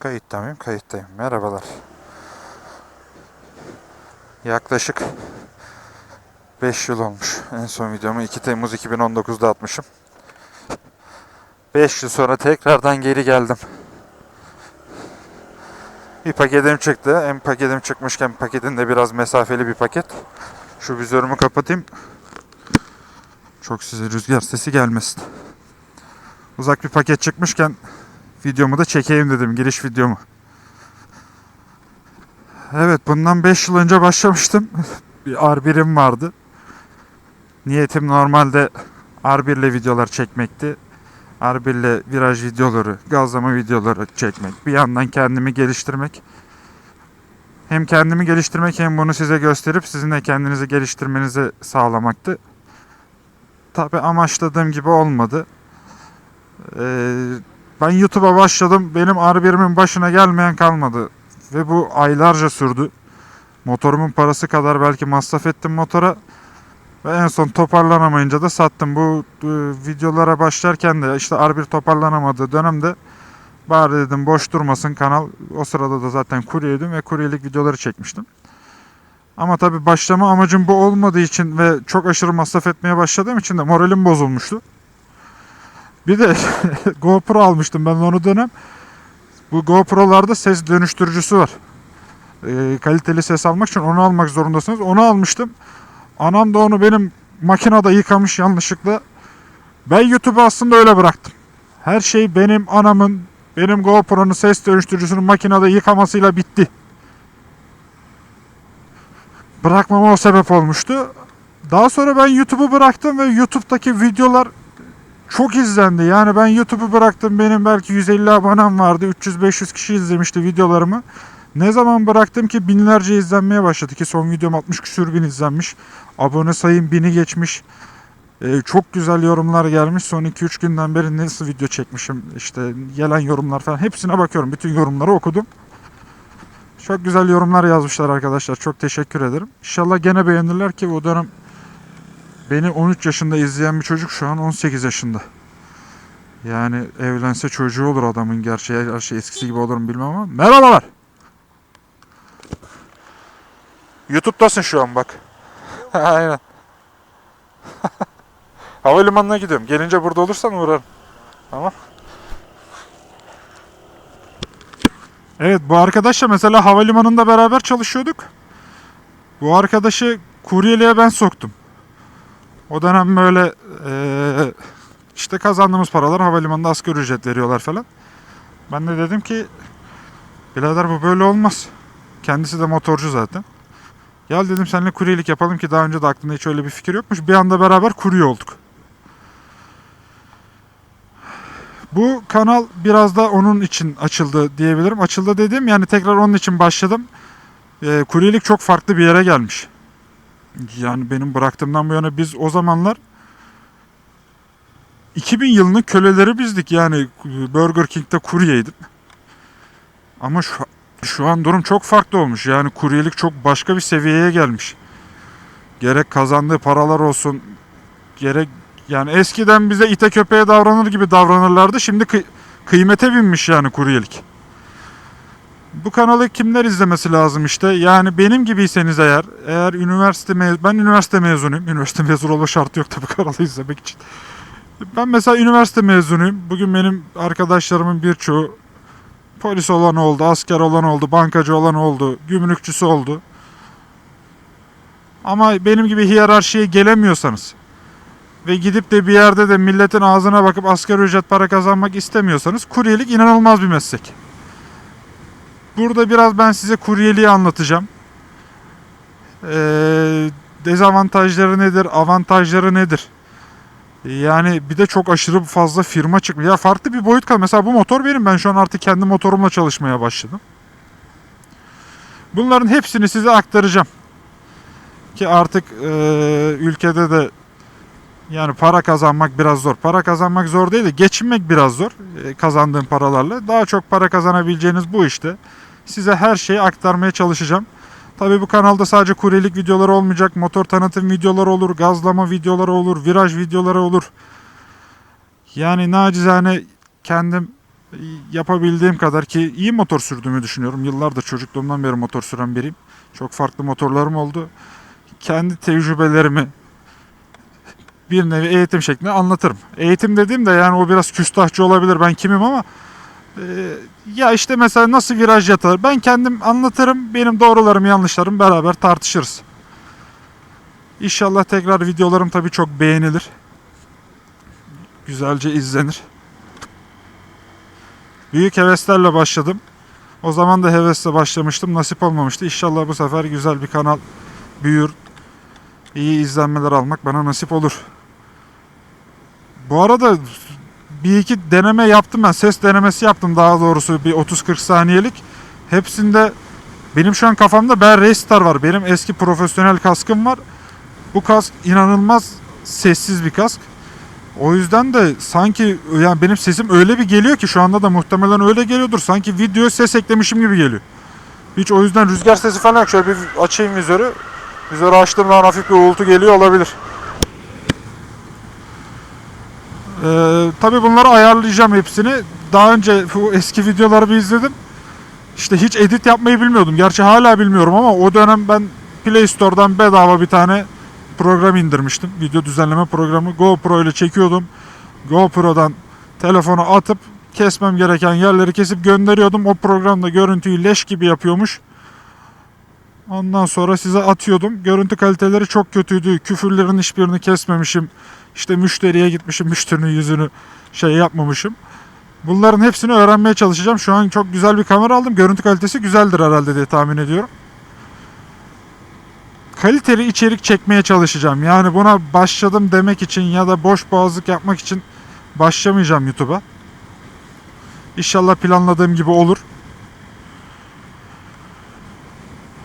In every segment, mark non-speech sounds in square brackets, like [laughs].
Kayıtta mıyım? Kayıttayım. Merhabalar. Yaklaşık 5 yıl olmuş. En son videomu 2 Temmuz 2019'da atmışım. 5 yıl sonra tekrardan geri geldim. Bir paketim çıktı. Hem paketim çıkmışken paketin de biraz mesafeli bir paket. Şu vizörümü kapatayım. Çok size rüzgar sesi gelmesin. Uzak bir paket çıkmışken videomu da çekeyim dedim. Giriş videomu. Evet bundan 5 yıl önce başlamıştım. bir R1'im vardı. Niyetim normalde R1 ile videolar çekmekti. R1 ile viraj videoları, gazlama videoları çekmek. Bir yandan kendimi geliştirmek. Hem kendimi geliştirmek hem bunu size gösterip sizin de kendinizi geliştirmenizi sağlamaktı. Tabi amaçladığım gibi olmadı. Ee, ben YouTube'a başladım. Benim R1'imin başına gelmeyen kalmadı. Ve bu aylarca sürdü. Motorumun parası kadar belki masraf ettim motora. Ve en son toparlanamayınca da sattım. Bu e, videolara başlarken de işte R1 toparlanamadığı dönemde bari dedim boş durmasın kanal. O sırada da zaten kuryeydim ve kuryelik videoları çekmiştim. Ama tabii başlama amacım bu olmadığı için ve çok aşırı masraf etmeye başladığım için de moralim bozulmuştu. Bir de [laughs] GoPro almıştım ben onu dönem. Bu GoPro'larda ses dönüştürücüsü var. Ee, kaliteli ses almak için onu almak zorundasınız. Onu almıştım. Anam da onu benim makinede yıkamış yanlışlıkla. Ben YouTube'u aslında öyle bıraktım. Her şey benim anamın, benim GoPro'nun ses dönüştürücüsünün makinede yıkamasıyla bitti. Bırakmama o sebep olmuştu. Daha sonra ben YouTube'u bıraktım ve YouTube'daki videolar çok izlendi. Yani ben YouTube'u bıraktım. Benim belki 150 abonem vardı. 300-500 kişi izlemişti videolarımı. Ne zaman bıraktım ki binlerce izlenmeye başladı ki son videom 60 küsür bin izlenmiş. Abone sayım bini geçmiş. Ee, çok güzel yorumlar gelmiş. Son 2-3 günden beri nasıl video çekmişim. işte gelen yorumlar falan hepsine bakıyorum. Bütün yorumları okudum. Çok güzel yorumlar yazmışlar arkadaşlar. Çok teşekkür ederim. İnşallah gene beğenirler ki bu dönem Beni 13 yaşında izleyen bir çocuk şu an 18 yaşında. Yani evlense çocuğu olur adamın gerçeği her şey eskisi gibi olur mu bilmem ama. Merhabalar. YouTube'dasın şu an bak. [laughs] Aynen. [laughs] Havalimanına gidiyorum. Gelince burada olursan uğrarım. Tamam. Evet bu arkadaşla mesela havalimanında beraber çalışıyorduk. Bu arkadaşı kuryeliğe ben soktum. O dönem böyle eee, işte kazandığımız paralar havalimanında asgari ücret veriyorlar falan. Ben de dedim ki birader bu böyle olmaz. Kendisi de motorcu zaten. Gel dedim seninle kuryelik yapalım ki daha önce de aklında hiç öyle bir fikir yokmuş. Bir anda beraber kurye olduk. Bu kanal biraz da onun için açıldı diyebilirim. Açıldı dediğim yani tekrar onun için başladım. Eee kuryelik çok farklı bir yere gelmiş. Yani benim bıraktığımdan bu yana biz o zamanlar 2000 yılının köleleri bizdik yani Burger King'de kuryeydim. Ama şu, şu an durum çok farklı olmuş. Yani kuryelik çok başka bir seviyeye gelmiş. Gerek kazandığı paralar olsun, gerek yani eskiden bize ite köpeğe davranır gibi davranırlardı. Şimdi kı- kıymete binmiş yani kuryelik. Bu kanalı kimler izlemesi lazım işte? Yani benim gibiyseniz eğer, eğer üniversite mez ben üniversite mezunuyum. Üniversite mezunu olma şartı yok tabii [laughs] kanalı izlemek için. Ben mesela üniversite mezunuyum. Bugün benim arkadaşlarımın birçoğu polis olan oldu, asker olan oldu, bankacı olan oldu, gümrükçüsü oldu. Ama benim gibi hiyerarşiye gelemiyorsanız ve gidip de bir yerde de milletin ağzına bakıp asgari ücret para kazanmak istemiyorsanız kuryelik inanılmaz bir meslek. Burada biraz ben size kuryeliği anlatacağım. Ee, dezavantajları nedir, avantajları nedir? Yani bir de çok aşırı fazla firma çıkmış. Ya farklı bir boyut kal. Mesela bu motor benim. Ben şu an artık kendi motorumla çalışmaya başladım. Bunların hepsini size aktaracağım. Ki artık e, ülkede de yani para kazanmak biraz zor. Para kazanmak zor değil de geçinmek biraz zor e, kazandığım paralarla. Daha çok para kazanabileceğiniz bu işte. Size her şeyi aktarmaya çalışacağım. Tabi bu kanalda sadece kuryelik videoları olmayacak. Motor tanıtım videoları olur, gazlama videoları olur, viraj videoları olur. Yani nacizane kendim yapabildiğim kadar ki iyi motor sürdüğümü düşünüyorum. Yıllardır çocukluğumdan beri motor süren biriyim. Çok farklı motorlarım oldu. Kendi tecrübelerimi bir nevi eğitim şeklinde anlatırım. Eğitim dediğim de yani o biraz küstahçı olabilir ben kimim ama e, ya işte mesela nasıl viraj yatılır ben kendim anlatırım. Benim doğrularım yanlışlarım beraber tartışırız. İnşallah tekrar videolarım tabii çok beğenilir. Güzelce izlenir. Büyük heveslerle başladım. O zaman da hevesle başlamıştım. Nasip olmamıştı. İnşallah bu sefer güzel bir kanal büyür. İyi izlenmeler almak bana nasip olur. Bu arada bir iki deneme yaptım ben. Ses denemesi yaptım daha doğrusu bir 30-40 saniyelik. Hepsinde benim şu an kafamda Bell Raystar var. Benim eski profesyonel kaskım var. Bu kask inanılmaz sessiz bir kask. O yüzden de sanki yani benim sesim öyle bir geliyor ki şu anda da muhtemelen öyle geliyordur. Sanki video ses eklemişim gibi geliyor. Hiç o yüzden rüzgar sesi falan yok. Şöyle bir açayım vizörü. Vizörü açtığım zaman hafif bir uğultu geliyor olabilir. Ee, tabii bunları ayarlayacağım hepsini. Daha önce bu eski videoları bir izledim. İşte hiç edit yapmayı bilmiyordum. Gerçi hala bilmiyorum ama o dönem ben Play Store'dan bedava bir tane program indirmiştim. Video düzenleme programı. GoPro ile çekiyordum. GoPro'dan telefonu atıp kesmem gereken yerleri kesip gönderiyordum. O programda görüntüyü leş gibi yapıyormuş. Ondan sonra size atıyordum. Görüntü kaliteleri çok kötüydü. Küfürlerin hiçbirini kesmemişim. İşte müşteriye gitmişim. Müşterinin yüzünü şey yapmamışım. Bunların hepsini öğrenmeye çalışacağım. Şu an çok güzel bir kamera aldım. Görüntü kalitesi güzeldir herhalde diye tahmin ediyorum kaliteli içerik çekmeye çalışacağım. Yani buna başladım demek için ya da boş boğazlık yapmak için başlamayacağım YouTube'a. İnşallah planladığım gibi olur.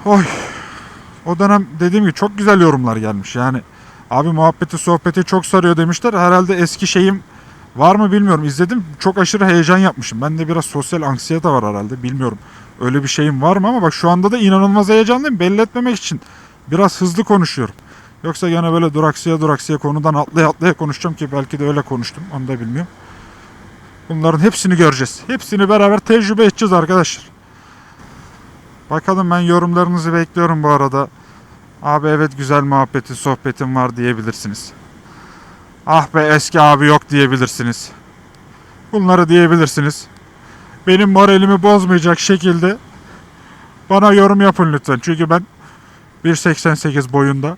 Oy. O dönem dediğim gibi çok güzel yorumlar gelmiş. Yani abi muhabbeti sohbeti çok sarıyor demişler. Herhalde eski şeyim var mı bilmiyorum. İzledim çok aşırı heyecan yapmışım. Bende biraz sosyal anksiyete var herhalde. Bilmiyorum öyle bir şeyim var mı ama bak şu anda da inanılmaz heyecanlıyım. Belli etmemek için biraz hızlı konuşuyorum. Yoksa gene böyle duraksıya duraksıya konudan atlaya atlaya konuşacağım ki belki de öyle konuştum. Onu da bilmiyorum. Bunların hepsini göreceğiz. Hepsini beraber tecrübe edeceğiz arkadaşlar. Bakalım ben yorumlarınızı bekliyorum bu arada. Abi evet güzel muhabbetin sohbetin var diyebilirsiniz. Ah be eski abi yok diyebilirsiniz. Bunları diyebilirsiniz. Benim moralimi bozmayacak şekilde bana yorum yapın lütfen. Çünkü ben 1.88 boyunda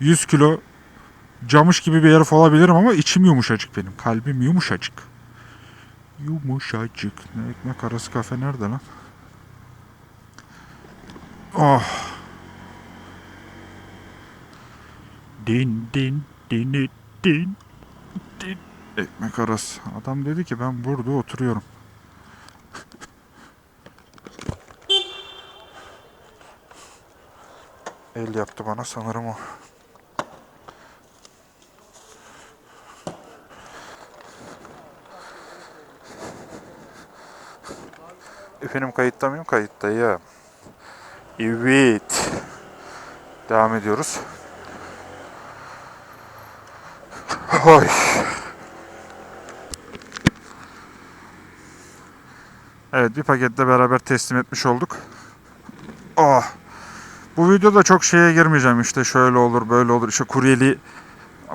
100 kilo camış gibi bir herif olabilirim ama içim yumuşacık benim. Kalbim yumuşacık. Yumuşacık. Ne ekmek arası kafe nerede lan? Oh. Din din din din din. Ekmek arası. Adam dedi ki ben burada oturuyorum. El yaptı bana sanırım o. Efendim kayıtta mıyım? Kayıttayım. Evet. Devam ediyoruz. Oy. Evet bir pakette beraber teslim etmiş olduk. Oh. Bu videoda çok şeye girmeyeceğim işte şöyle olur böyle olur işte kuryeli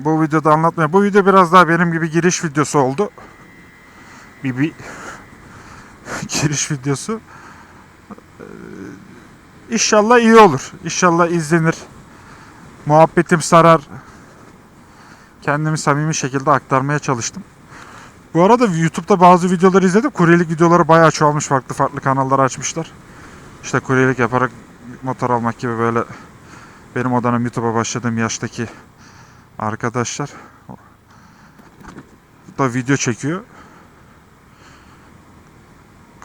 bu videoda anlatmaya. Bu video biraz daha benim gibi giriş videosu oldu. Bir, bir giriş videosu. İnşallah iyi olur. İnşallah izlenir. Muhabbetim sarar. Kendimi samimi şekilde aktarmaya çalıştım. Bu arada YouTube'da bazı videoları izledim. Kuryelik videoları bayağı çoğalmış. Farklı farklı kanallar açmışlar. İşte kuryelik yaparak motor almak gibi böyle benim o YouTube'a başladığım yaştaki arkadaşlar da video çekiyor.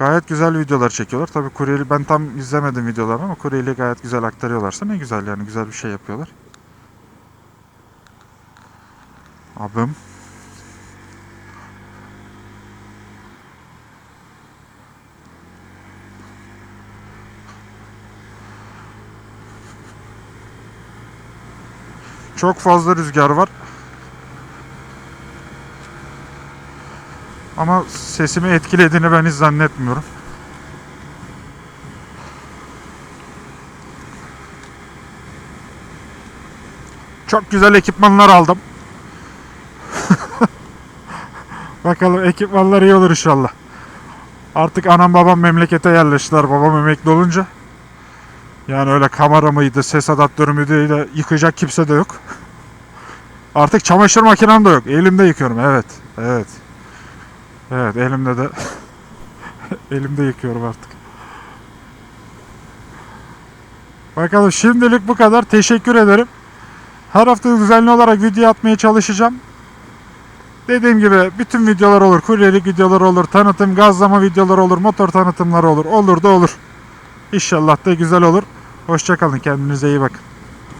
Gayet güzel videolar çekiyorlar. Tabii kuryeli ben tam izlemedim videolarını ama kuryeli gayet güzel aktarıyorlarsa ne güzel yani güzel bir şey yapıyorlar. Abim. Çok fazla rüzgar var. Ama sesimi etkilediğini ben hiç zannetmiyorum. Çok güzel ekipmanlar aldım. [laughs] Bakalım ekipmanlar iyi olur inşallah. Artık anam babam memlekete yerleştiler babam emekli olunca. Yani öyle kamera mıydı, ses adaptörü müydü yıkayacak kimse de yok. Artık çamaşır makinem de yok. Elimde yıkıyorum. Evet. Evet. Evet elimde de [laughs] elimde yıkıyorum artık. Bakalım şimdilik bu kadar. Teşekkür ederim. Her hafta düzenli olarak video atmaya çalışacağım. Dediğim gibi bütün videolar olur. Kuryelik videolar olur. Tanıtım, gazlama videoları olur. Motor tanıtımları olur. Olur da olur. İnşallah da güzel olur. Hoşçakalın. Kendinize iyi bakın.